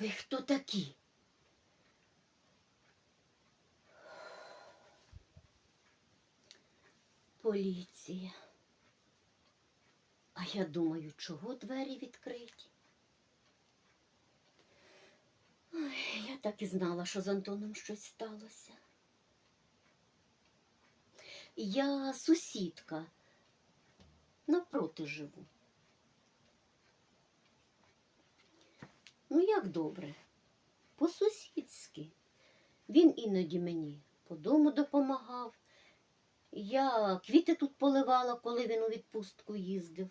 Ви хто такі? Поліція. А я думаю, чого двері відкриті? Ой, я так і знала, що з Антоном щось сталося. Я сусідка. Навпроти живу. Ну, як добре, по-сусідськи. Він іноді мені по дому допомагав. Я квіти тут поливала, коли він у відпустку їздив.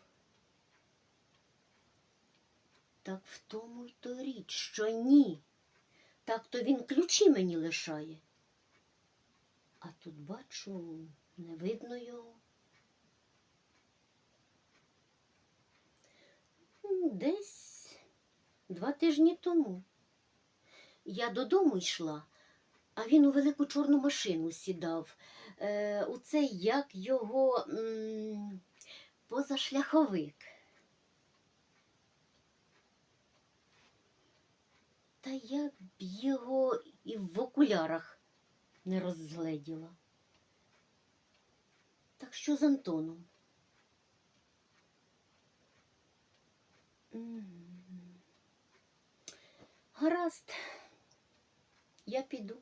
Так в тому й то річ, що ні. Так то він ключі мені лишає. А тут бачу, не видно його. Десь два тижні тому. Я додому йшла, а він у велику чорну машину сідав. Е, у цей як його м, позашляховик. Та я б його і в окулярах не розгледіла. Так що з Антоном? М. Гаразд, я піду.